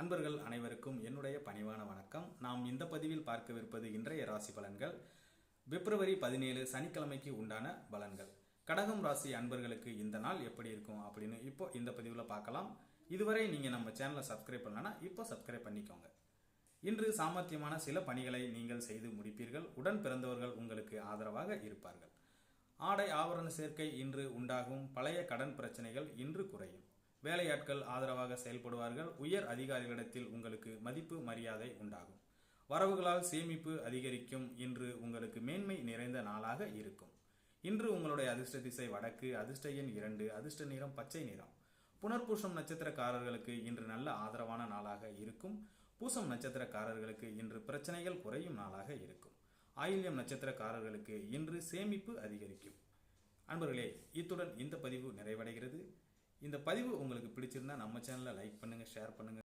அன்பர்கள் அனைவருக்கும் என்னுடைய பணிவான வணக்கம். நாம் இந்த பதிவில் பார்க்கவிருப்பது இன்றைய ராசி பலன்கள். பிப்ரவரி பதினேழு சனிக்கிழமைக்கு உண்டான பலன்கள். கடகம் ராசி அன்பர்களுக்கு இந்த நாள் எப்படி இருக்கும் அப்படின்னு இப்போ இந்த பதிவில் பார்க்கலாம். இதுவரை நீங்கள் நம்ம சேனலை சப்ஸ்கிரைப் பண்ணலன்னா இப்போ சப்ஸ்கிரைப் பண்ணிக்கோங்க. இன்று சாமர்த்தியமான சில பணிகளை நீங்கள் செய்து முடிப்பீர்கள். உடன் பிறந்தவர்கள் உங்களுக்கு ஆதரவாக இருப்பார்கள். ஆடை ஆவரண சேர்க்கை இன்று உண்டாகும். பழைய கடன் பிரச்சனைகள் இன்று குறையும். வேலையாட்கள் ஆதரவாக செயல்படுவார்கள். உயர் அதிகாரிகளிடத்தில் உங்களுக்கு மதிப்பு மரியாதை உண்டாகும். வரவுகளால் சேமிப்பு அதிகரிக்கும். இன்று உங்களுக்கு மேன்மை நிறைந்த நாளாக இருக்கும். இன்று உங்களுடைய அதிர்ஷ்ட திசை வடக்கு அதிர்ஷ்ட எண் இரண்டு அதிர்ஷ்ட நிறம் பச்சை நிறம். புனர்பூசம் நட்சத்திரக்காரர்களுக்கு இன்று நல்ல ஆதரவான நாளாக இருக்கும். பூசம் நட்சத்திரக்காரர்களுக்கு இன்று பிரச்சனைகள் குறையும் நாளாக இருக்கும். ஆயில்யம் நட்சத்திரக்காரர்களுக்கு இன்று சேமிப்பு அதிகரிக்கும். அன்பர்களே இத்துடன் இந்த பதிவு நிறைவடைகிறது. இந்த பதிவு உங்களுக்கு பிடிச்சிருந்தா நம்ம சேனலை லைக் பண்ணுங்கள் ஷேர் பண்ணுங்கள்